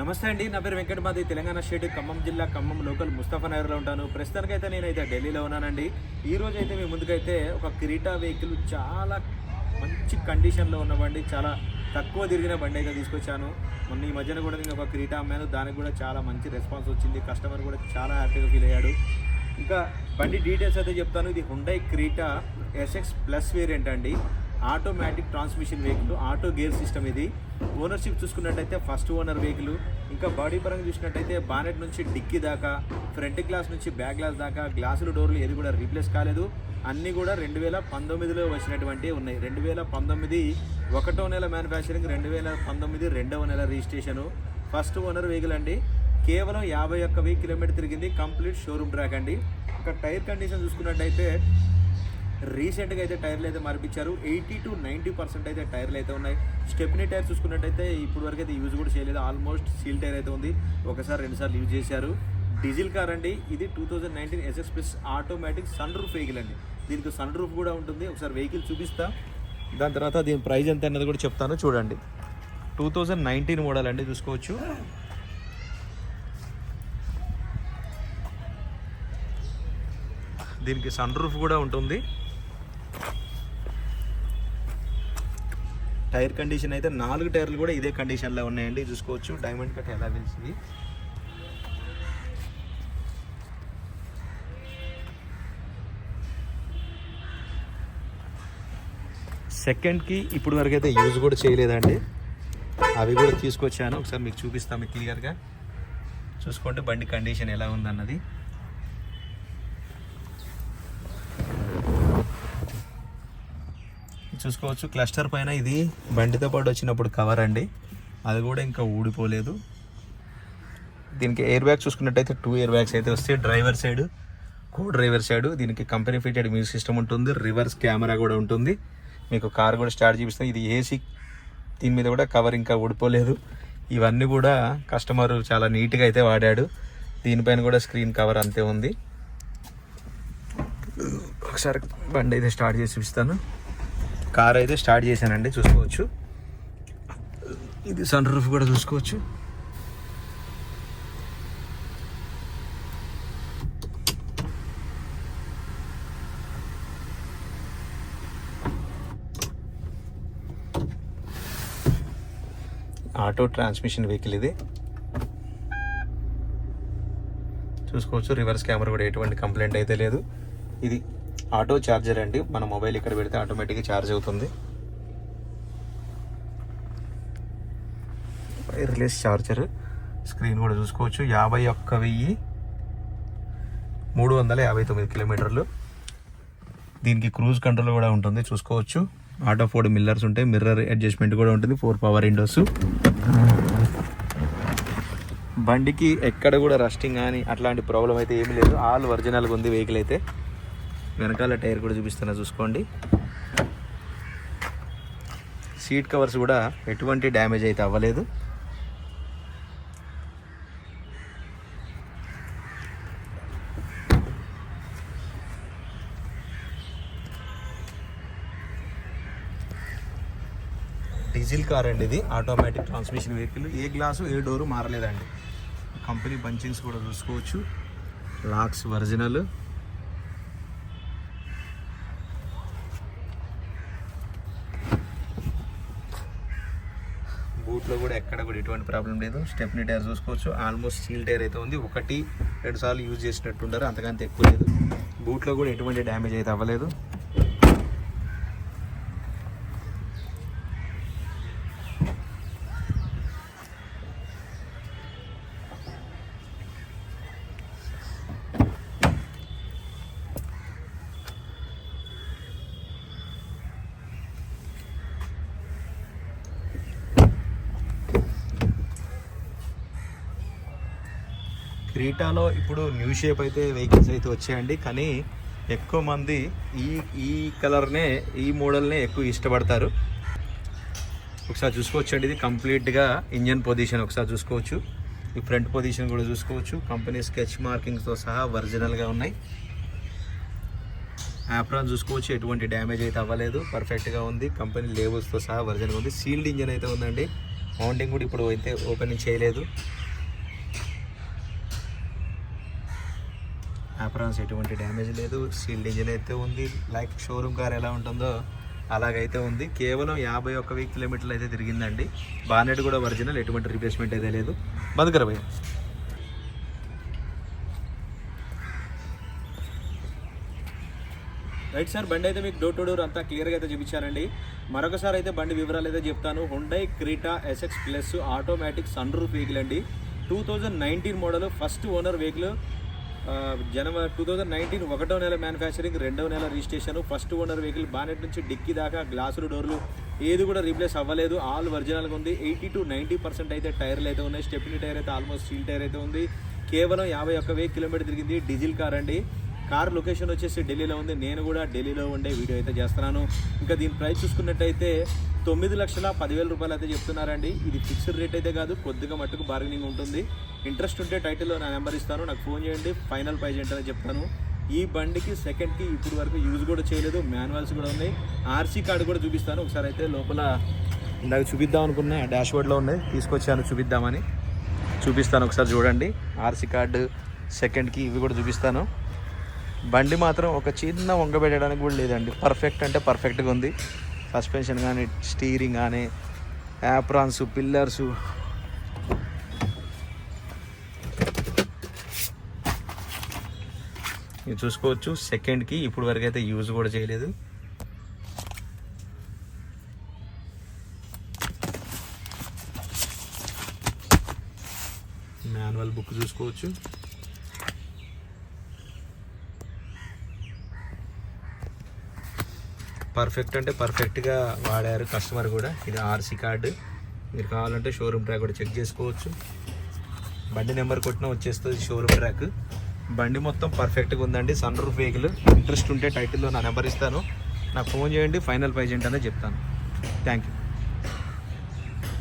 నమస్తే అండి నా పేరు వెంకటమాది తెలంగాణ స్టేట్ ఖమ్మం జిల్లా ఖమ్మం లోకల్ ముస్తఫా నగర్లో ఉంటాను. ప్రస్తుతానికైతే నేనైతే ఢిల్లీలో ఉన్నానండి. ఈ రోజు అయితే మీ ముందుకైతే ఒక కిరీటా వెహికల్ చాలా మంచి కండిషన్లో ఉన్న బండి చాలా తక్కువ తిరిగిన బండి అయితే తీసుకొచ్చాను. మొన్న ఈ మధ్యన కూడా నేను ఒక కిరీటా అమ్మాను. దానికి కూడా చాలా మంచి రెస్పాన్స్ వచ్చింది. కస్టమర్ కూడా చాలా హ్యాపీగా ఫీల్ అయ్యాడు. ఇంకా బండి డీటెయిల్స్ అయితే చెప్తాను. ఇది Hyundai Creta SX plus variant అండి. Automatic transmission vehicle auto gear system ఇది. ఓనర్షిప్ చూసుకున్నట్టయితే ఫస్ట్ ఓనర్ వెహికల్ ఇంకా బాడీ పరంగా చూసినట్టయితే బానెట్ నుంచి డిక్కీ దాకా ఫ్రంట్ గ్లాస్ నుంచి బ్యాక్ గ్లాస్ దాకా గ్లాసులు డోర్లు ఏది కూడా రీప్లేస్ కాలేదు. అన్నీ కూడా రెండు వేల పంతొమ్మిదిలో వచ్చినటువంటి ఉన్నాయి. రెండు వేల పంతొమ్మిది ఒకటో నెల మ్యానుఫ్యాక్చరింగ్ రెండు వేల పంతొమ్మిది రెండవ నెల రిజిస్ట్రేషను ఫస్ట్ ఓనర్ వెహికల్ అండి. కేవలం యాభై ఒక్క వెయ్యి కిలోమీటర్ తిరిగింది. కంప్లీట్ షోరూమ్ ట్రాక్ అండి. ఇక టైర్ కండిషన్ చూసుకున్నట్టయితే రీసెంట్గా అయితే టైర్లు అయితే మార్పించారు ఎయిటీ టు నైంటీ పర్సెంట్ అయితే టైర్లు అయితే ఉన్నాయి. స్టెప్నీ టైర్ చూసుకున్నట్టయితే ఇప్పుడు వరకు అయితే యూజ్ కూడా చేయలేదు. ఆల్మోస్ట్ సీల్ టైర్ అయితే ఉంది. ఒకసారి రెండుసార్లు యూజ్ చేశారు. డీజిల్ కార్ అండి. ఇది two thousand nineteen SS plus automatic sunroof vehicle అండి. దీనికి సన్ రూఫ్ కూడా ఉంటుంది. ఒకసారి వెహికల్ చూపిస్తా. దాని తర్వాత దీని ప్రైస్ ఎంత అన్నది కూడా చెప్తాను. చూడండి. టూ థౌజండ్ నైన్టీన్ మోడల్ అండి. చూసుకోవచ్చు. దీనికి సన్ రూఫ్ కూడా ఉంటుంది. టైర్ కండిషన్ అయితే నాలుగు టైర్లు కూడా ఇదే కండిషన్లో ఉన్నాయండి. చూసుకోవచ్చు. డైమండ్ కట్ ఎలా వెలిసింది. సెకండ్కి ఇప్పుడు వరకు అయితే యూజ్ కూడా చేయలేదండి. అవి కూడా తీసుకొచ్చాను. ఒకసారి మీకు చూపిస్తాము క్లియర్గా. చూసుకోండి బండి కండిషన్ ఎలా ఉందన్నది. చూసుకోవచ్చు. క్లస్టర్ పైన ఇది బండితో పాటు వచ్చినప్పుడు కవర్ అండి. అది కూడా ఇంకా ఊడిపోలేదు. దీనికి ఎయిర్ బ్యాగ్ చూసుకున్నట్టయితే టూ ఎయిర్ బ్యాగ్స్ అయితే వస్తాయి. Driver side co driver side. దీనికి కంపెనీ ఫిటెడ్ మ్యూజిక్ సిస్టమ్ ఉంటుంది. రివర్స్ కెమెరా కూడా ఉంటుంది. మీకు కార్ కూడా స్టార్ట్ చూపిస్తాం ఇది ఏసీ దీని మీద కూడా కవర్ ఇంకా ఊడిపోలేదు. ఇవన్నీ కూడా కస్టమర్ చాలా నీట్గా అయితే వాడాడు. దీనిపైన కూడా స్క్రీన్ కవర్ అంతే ఉంది. ఒకసారి బండి అయితే స్టార్ట్ చేసి చూపిస్తాను. కార్ అయితే స్టార్ట్ చేశానండి చూసుకోవచ్చు. ఇది సన్ రూఫ్ కూడా చూసుకోవచ్చు. ఆటో ట్రాన్స్మిషన్ వెహికల్ ఇది. చూసుకోవచ్చు రివర్స్ కెమెరా కూడా ఎటువంటి కంప్లైంట్ అయితే లేదు. ఇది ఆటో ఛార్జర్ అండి. మన మొబైల్ ఇక్కడ పెడితే ఆటోమేటిక్గా ఛార్జ్ అవుతుంది. Wireless charger. స్క్రీన్ కూడా చూసుకోవచ్చు. యాభై ఒక్క వెయ్యి మూడు వందల యాభై తొమ్మిది కిలోమీటర్లు. దీనికి క్రూజ్ కంట్రోల్ కూడా ఉంటుంది. చూసుకోవచ్చు. ఆటో ఫోర్డ్ మిల్లర్స్ ఉంటాయి. మిర్రర్ అడ్జస్ట్మెంట్ కూడా ఉంటుంది. Four power windows. బండికి ఎక్కడ కూడా రస్టింగ్ కానీ అట్లాంటి ప్రాబ్లం అయితే ఏమీ లేదు. ఆల్ ఒరిజినల్గా ఉంది వెహికల్ అయితే. వెనకాల టైర్ కూడా చూపిస్తున్నా చూసుకోండి. సీట్ కవర్స్ కూడా ఎటువంటి డ్యామేజ్ అయితే అవ్వలేదు. డీజిల్ కార్ అండి ఇది ఆటోమేటిక్ ట్రాన్స్మిషన్ వెహికల్ ఏ గ్లాసు ఏ డోరు మారలేదండి. కంపెనీ బంచింగ్స్ కూడా చూసుకోవచ్చు. Locks original. లో కూడా ఎక్కడ కూడా ఎటువంటి ప్రాబ్లం లేదు. స్టెప్నీ టైర్ చూసుకోవచ్చు. ఆల్మోస్ట్ స్టీల్ టైర్ అయితే ఉంది. ఒకటి రెండు సార్లు యూజ్ చేసినట్టుంటారు అంతకంటే ఎక్కువ లేదు. బూట్లో కూడా ఎటువంటి డ్యామేజ్ అయితే అవ్వలేదు. క్రీటాలో ఇప్పుడు న్యూ షేప్ అయితే వెహికల్స్ అయితే వచ్చాయండి. కానీ ఎక్కువ మంది ఈ ఈ కలర్నే ఈ మోడల్నే ఎక్కువ ఇష్టపడతారు. ఒకసారి చూసుకోవచ్చండి. ఇది కంప్లీట్గా ఇంజన్ పొజిషన్ ఒకసారి చూసుకోవచ్చు. ఈ ఫ్రంట్ పొజిషన్ కూడా చూసుకోవచ్చు. కంపెనీ స్కెచ్ మార్కింగ్స్తో సహా ఒరిజినల్గా ఉన్నాయి. యాప్రాన్ చూసుకోవచ్చు. ఎటువంటి డ్యామేజ్ అయితే అవ్వలేదు. పర్ఫెక్ట్గా ఉంది. కంపెనీ లేబుల్స్తో సహా ఒరిజినల్గా ఉంది. సీల్డ్ ఇంజన్ అయితే ఉందండి. మౌంటింగ్ కూడా ఇప్పుడు అయితే ఓపెనింగ్ చేయలేదు. ఆపరాన్స్ ఎటువంటి డ్యామేజ్ లేదు. సీల్డ్ ఇంజిన్ అయితే ఉంది. లైక్ షోరూమ్ కార్ ఎలా ఉంటుందో అలాగైతే ఉంది. కేవలం యాభై ఒక్క వెయ్యి కిలోమీటర్లు అయితే తిరిగిందండి. బానెట్ కూడా ఒరిజినల్. ఎటువంటి రిప్లేస్మెంట్ అయితే లేదు. బతుకర భయ్య. రైట్ సార్ బండి అయితే మీకు డోర్ టు డోర్ అంతా క్లియర్గా అయితే చూపించానండి మరొకసారి అయితే బండి వివరాలు అయితే చెప్తాను. Hyundai Creta SX plus automatic sunroof vehicle అండి. Two thousand nineteen model first owner vehicle జనవరి టూ థౌజండ్ నైన్టీన్ ఒకటో నెల మ్యానుఫ్యాక్చరింగ్ రెండవ నెల registration first owner vehicle bonnet నుంచి డిక్కి దాకా గ్లాసులు డోర్లు ఏది కూడా రీప్లేస్ అవ్వలేదు. ఆల్ ఒరిజినల్గా ఉంది. ఎయిటీ టు నైంటీ పర్సెంట్ అయితే టైర్లు అయితే ఉన్నాయి. స్టెప్ని టైర్ అయితే ఆల్మోస్ట్ స్టీల్ టైర్ అయితే ఉంది. కేవలం యాభై ఒక్క వెయ్యి కిలోమీటర్ తిరిగింది. డీజిల్ కార్ అండి. కార్ లొకేషన్ వచ్చేసి ఢిల్లీలో ఉంది. నేను కూడా ఢిల్లీలో ఉండే వీడియో అయితే చేస్తున్నాను. ఇంకా దీని ప్రైస్ చూసుకున్నట్టయితే తొమ్మిది లక్షల పదివేల రూపాయలు అయితే చెప్తున్నారండి. ఇది ఫిక్స్డ్ రేట్ అయితే కాదు కొద్దిగా మట్టుకు బార్గెనింగ్ ఉంటుంది. ఇంట్రెస్ట్ ఉంటే టైటిల్లో నా నెంబర్ ఇస్తాను. నాకు ఫోన్ చేయండి. ఫైనల్ ప్రైజ్ ఏంటని చెప్తాను. ఈ బండికి సెకండ్కి ఇప్పుడు వరకు యూజ్ కూడా చేయలేదు. మాన్యువల్స్ కూడా ఉన్నాయి. ఆర్సీ కార్డు కూడా చూపిస్తాను. ఒకసారి అయితే లోపల ఇందాక చూపిద్దాం అనుకున్నా డాష్ బోర్డ్లో ఉన్నాయి. తీసుకొచ్చాను చూపిద్దామని. చూపిస్తాను ఒకసారి చూడండి. ఆర్సీ కార్డు సెకండ్కి ఇవి కూడా చూపిస్తాను. బండి మాత్రం ఒక చిన్న వంగ పెట్టడానికి కూడా లేదండి. పర్ఫెక్ట్ అంటే పర్ఫెక్ట్గా ఉంది. సస్పెన్షన్ కానీ స్టీరింగ్ కానీ యాప్రాన్స్ పిల్లర్స్ ఇది చూసుకోవచ్చు సెకండ్కి ఇప్పుడు వరకు అయితే యూజ్ కూడా చేయలేదు. మాన్యువల్ బుక్ చూసుకోవచ్చు. పర్ఫెక్ట్ అంటే పర్ఫెక్ట్గా వాడారు కస్టమర్ కూడా. ఇది ఆర్సీ కార్డు. మీరు కావాలంటే షోరూమ్ ట్రాక్ కూడా చెక్ చేసుకోవచ్చు. బండి నెంబర్ కొట్టినా వచ్చేస్తుంది షోరూమ్ ట్రాక్. బండి మొత్తం పర్ఫెక్ట్గా ఉందండి. Sun roof vehicle. ఇంట్రెస్ట్ ఉంటే టైటిల్లో నా నెంబర్ ఇస్తాను. నాకు ఫోన్ చేయండి ఫైనల్ ప్రైజ్ ఏంటనే చెప్తాను. Thank you